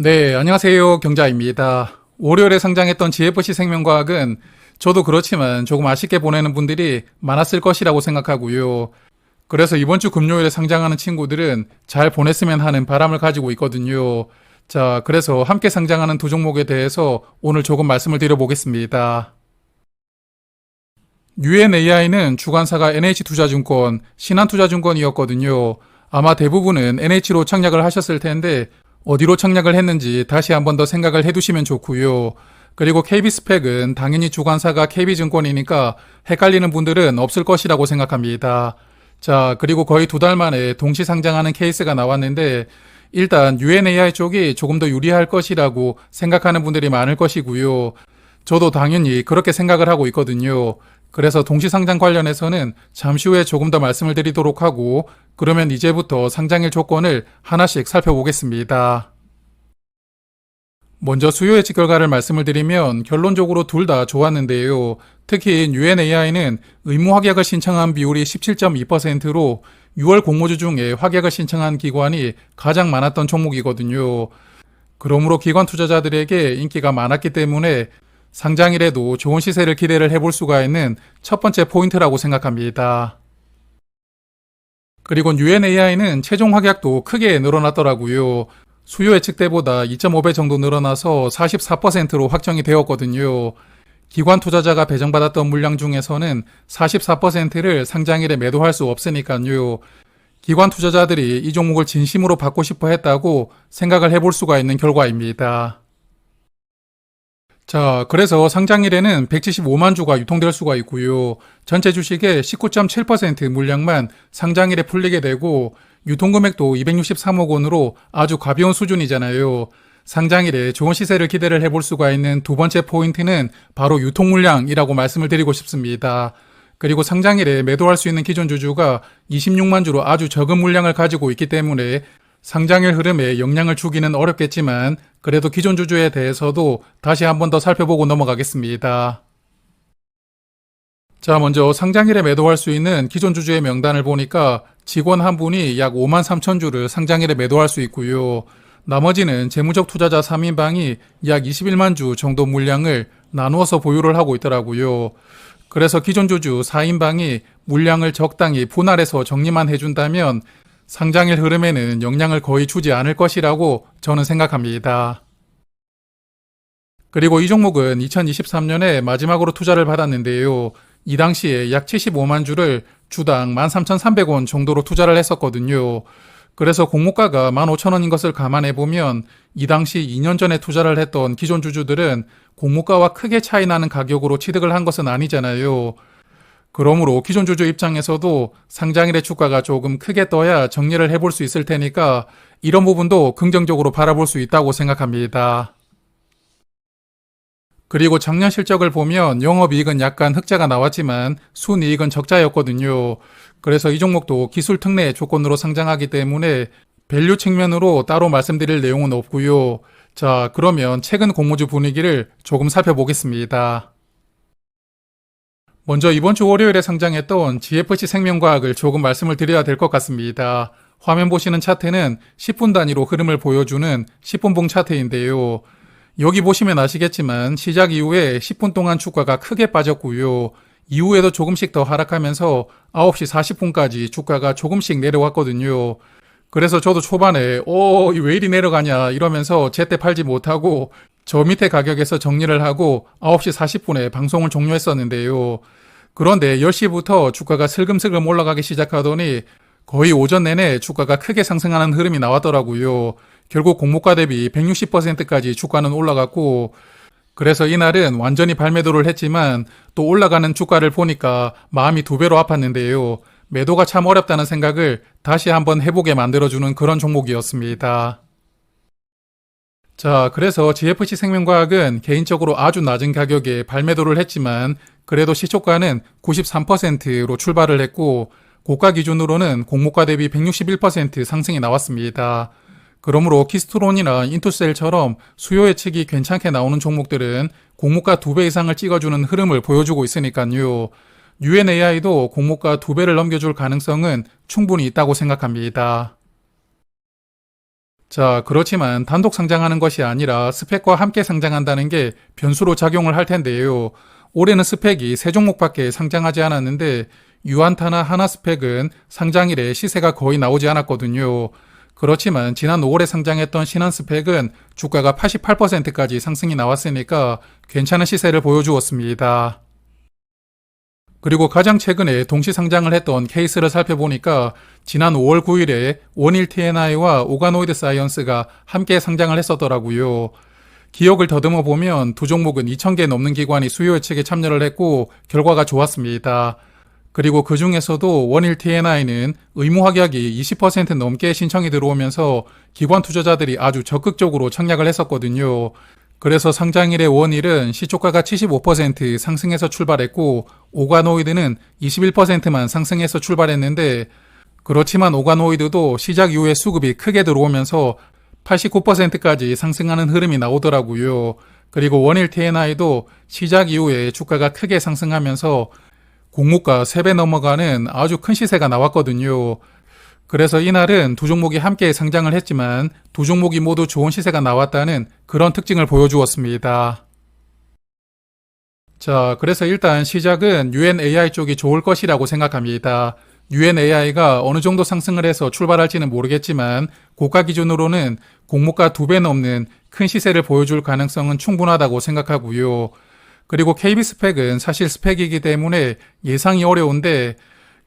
네, 안녕하세요. 경자입니다. 월요일에 상장했던 GFC 생명과학은 저도 그렇지만 조금 아쉽게 보내는 분들이 많았을 것이라고 생각하고요. 그래서 이번 주 금요일에 상장하는 친구들은 잘 보냈으면 하는 바람을 가지고 있거든요. 자, 그래서 함께 상장하는 두 종목에 대해서 오늘 조금 말씀을 드려보겠습니다. UNAI는 주관사가 NH투자증권, 신한투자증권이었거든요. 아마 대부분은 NH로 창략을 하셨을 텐데 어디로 창략을 했는지 다시 한 번 더 생각을 해두시면 좋고요. 그리고 KB스펙은 당연히 주관사가 KB증권이니까 헷갈리는 분들은 없을 것이라고 생각합니다. 자, 그리고 거의 두 달 만에 동시 상장하는 케이스가 나왔는데 일단 UNAI 쪽이 조금 더 유리할 것이라고 생각하는 분들이 많을 것이고요. 저도 당연히 그렇게 생각을 하고 있거든요. 그래서 동시 상장 관련해서는 잠시 후에 조금 더 말씀을 드리도록 하고 그러면 이제부터 상장일 조건을 하나씩 살펴보겠습니다. 먼저 수요 예측 결과를 말씀을 드리면 결론적으로 둘 다 좋았는데요. 특히 UNAI는 의무 확약을 신청한 비율이 17.2%로 6월 공모주 중에 확약을 신청한 기관이 가장 많았던 종목이거든요. 그러므로 기관 투자자들에게 인기가 많았기 때문에 상장일에도 좋은 시세를 기대를 해볼 수가 있는 첫 번째 포인트라고 생각합니다. 그리고 UNAI는 최종 확약도 크게 늘어났더라고요. 수요 예측 때보다 2.5배 정도 늘어나서 44%로 확정이 되었거든요. 기관 투자자가 배정받았던 물량 중에서는 44%를 상장일에 매도할 수 없으니까요. 기관 투자자들이 이 종목을 진심으로 받고 싶어 했다고 생각을 해볼 수가 있는 결과입니다. 자, 그래서 상장일에는 175만 주가 유통될 수가 있고요. 전체 주식의 19.7% 물량만 상장일에 풀리게 되고 유통금액도 263억 원으로 아주 가벼운 수준이잖아요. 상장일에 좋은 시세를 기대를 해볼 수가 있는 두 번째 포인트는 바로 유통 물량이라고 말씀을 드리고 싶습니다. 그리고 상장일에 매도할 수 있는 기존 주주가 26만 주로 아주 적은 물량을 가지고 있기 때문에 상장일 흐름에 영향을 주기는 어렵겠지만 그래도 기존 주주에 대해서도 다시 한번 더 살펴보고 넘어가겠습니다. 자, 먼저 상장일에 매도할 수 있는 기존 주주의 명단을 보니까 직원 한 분이 약 5만 3천 주를 상장일에 매도할 수 있고요. 나머지는 재무적 투자자 3인방이 약 21만 주 정도 물량을 나누어서 보유를 하고 있더라고요. 그래서 기존 주주 4인방이 물량을 적당히 분할해서 정리만 해준다면 상장일 흐름에는 영향을 거의 주지 않을 것이라고 저는 생각합니다. 그리고 이 종목은 2023년에 마지막으로 투자를 받았는데요. 이 당시에 약 75만 주를 주당 13,300원 정도로 투자를 했었거든요. 그래서 공모가가 15,000원인 것을 감안해 보면 이 당시 2년 전에 투자를 했던 기존 주주들은 공모가와 크게 차이 나는 가격으로 취득을 한 것은 아니잖아요. 그러므로 기존 주주 입장에서도 상장일의 주가가 조금 크게 떠야 정리를 해볼 수 있을 테니까 이런 부분도 긍정적으로 바라볼 수 있다고 생각합니다. 그리고 작년 실적을 보면 영업이익은 약간 흑자가 나왔지만 순이익은 적자였거든요. 그래서 이 종목도 기술 특례 조건으로 상장하기 때문에 밸류 측면으로 따로 말씀드릴 내용은 없고요. 자, 그러면 최근 공모주 분위기를 조금 살펴보겠습니다. 먼저 이번 주 월요일에 상장했던 GFC 생명과학을 조금 말씀을 드려야 될 것 같습니다. 화면 보시는 차트는 10분 단위로 흐름을 보여주는 10분봉 차트인데요. 여기 보시면 아시겠지만 시작 이후에 10분 동안 주가가 크게 빠졌고요. 이후에도 조금씩 더 하락하면서 9시 40분까지 주가가 조금씩 내려왔거든요. 그래서 저도 초반에 어, 왜 이리 내려가냐 이러면서 제때 팔지 못하고 저 밑에 가격에서 정리를 하고 9시 40분에 방송을 종료했었는데요. 그런데 10시부터 주가가 슬금슬금 올라가기 시작하더니 거의 오전 내내 주가가 크게 상승하는 흐름이 나왔더라고요. 결국 공모가 대비 160%까지 주가는 올라갔고 그래서 이날은 완전히 발매도를 했지만 또 올라가는 주가를 보니까 마음이 두 배로 아팠는데요. 매도가 참 어렵다는 생각을 다시 한번 해보게 만들어주는 그런 종목이었습니다. 자, 그래서 GFC 생명과학은 개인적으로 아주 낮은 가격에 발매도를 했지만 그래도 시초가는 93%로 출발을 했고 고가 기준으로는 공모가 대비 161% 상승이 나왔습니다. 그러므로 키스트론이나 인투셀처럼 수요 예측이 괜찮게 나오는 종목들은 공모가 2배 이상을 찍어주는 흐름을 보여주고 있으니까요. UNAI도 공모가 2배를 넘겨줄 가능성은 충분히 있다고 생각합니다. 자, 그렇지만 단독 상장하는 것이 아니라 스펙과 함께 상장한다는 게 변수로 작용을 할 텐데요. 올해는 스펙이 세 종목밖에 상장하지 않았는데 유안타나 하나 스펙은 상장일에 시세가 거의 나오지 않았거든요. 그렇지만 지난 5월에 상장했던 신한 스펙은 주가가 88%까지 상승이 나왔으니까 괜찮은 시세를 보여주었습니다. 그리고 가장 최근에 동시 상장을 했던 케이스를 살펴보니까 지난 5월 9일에 원일 TNI와 오가노이드 사이언스가 함께 상장을 했었더라고요. 기억을 더듬어 보면 두 종목은 2,000개 넘는 기관이 수요 예측에 참여를 했고 결과가 좋았습니다. 그리고 그 중에서도 원일 TNI는 의무 확약이 20% 넘게 신청이 들어오면서 기관 투자자들이 아주 적극적으로 청약을 했었거든요. 그래서 상장일의 원일은 시초가가 75% 상승해서 출발했고 오가노이드는 21%만 상승해서 출발했는데 그렇지만 오가노이드도 시작 이후에 수급이 크게 들어오면서 89%까지 상승하는 흐름이 나오더라고요. 그리고 원일 TNI도 시작 이후에 주가가 크게 상승하면서 공모가 3배 넘어가는 아주 큰 시세가 나왔거든요. 그래서 이날은 두 종목이 함께 상장을 했지만 두 종목이 모두 좋은 시세가 나왔다는 그런 특징을 보여주었습니다. 자, 그래서 일단 시작은 UNAI 쪽이 좋을 것이라고 생각합니다. UNAI가 어느 정도 상승을 해서 출발할지는 모르겠지만 고가 기준으로는 공모가 두 배 넘는 큰 시세를 보여줄 가능성은 충분하다고 생각하고요. 그리고 KB 스펙은 사실 스펙이기 때문에 예상이 어려운데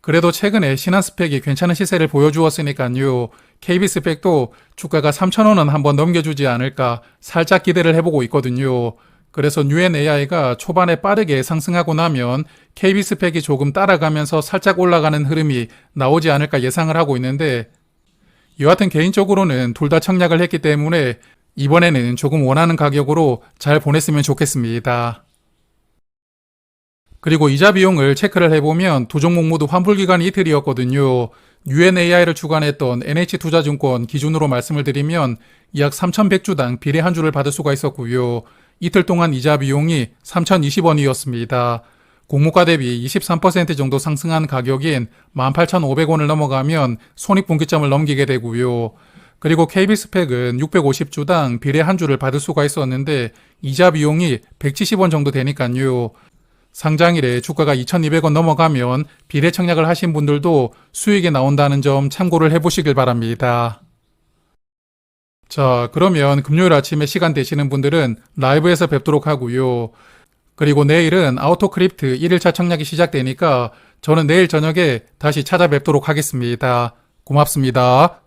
그래도 최근에 신한 스펙이 괜찮은 시세를 보여주었으니까요. KB 스펙도 주가가 3,000원은 한번 넘겨주지 않을까 살짝 기대를 해보고 있거든요. 그래서 UNAI가 초반에 빠르게 상승하고 나면 KB 스펙이 조금 따라가면서 살짝 올라가는 흐름이 나오지 않을까 예상을 하고 있는데 여하튼 개인적으로는 둘 다 청약을 했기 때문에 이번에는 조금 원하는 가격으로 잘 보냈으면 좋겠습니다. 그리고 이자 비용을 체크를 해보면 두 종목 모두 환불 기간이 이틀이었거든요. UNAI를 주관했던 NH투자증권 기준으로 말씀을 드리면 약 3,100주당 비례 한 주를 받을 수가 있었고요. 이틀 동안 이자 비용이 3,020원이었습니다. 공모가 대비 23% 정도 상승한 가격인 18,500원을 넘어가면 손익분기점을 넘기게 되고요. 그리고 KB스펙은 650주당 비례 한 주를 받을 수가 있었는데 이자 비용이 170원 정도 되니까요. 상장일에 주가가 2,200원 넘어가면 비례 청약을 하신 분들도 수익이 나온다는 점 참고를 해보시길 바랍니다. 자, 그러면 금요일 아침에 시간 되시는 분들은 라이브에서 뵙도록 하고요. 그리고 내일은 아우토크립트 1일차 청약이 시작되니까 저는 내일 저녁에 다시 찾아뵙도록 하겠습니다. 고맙습니다.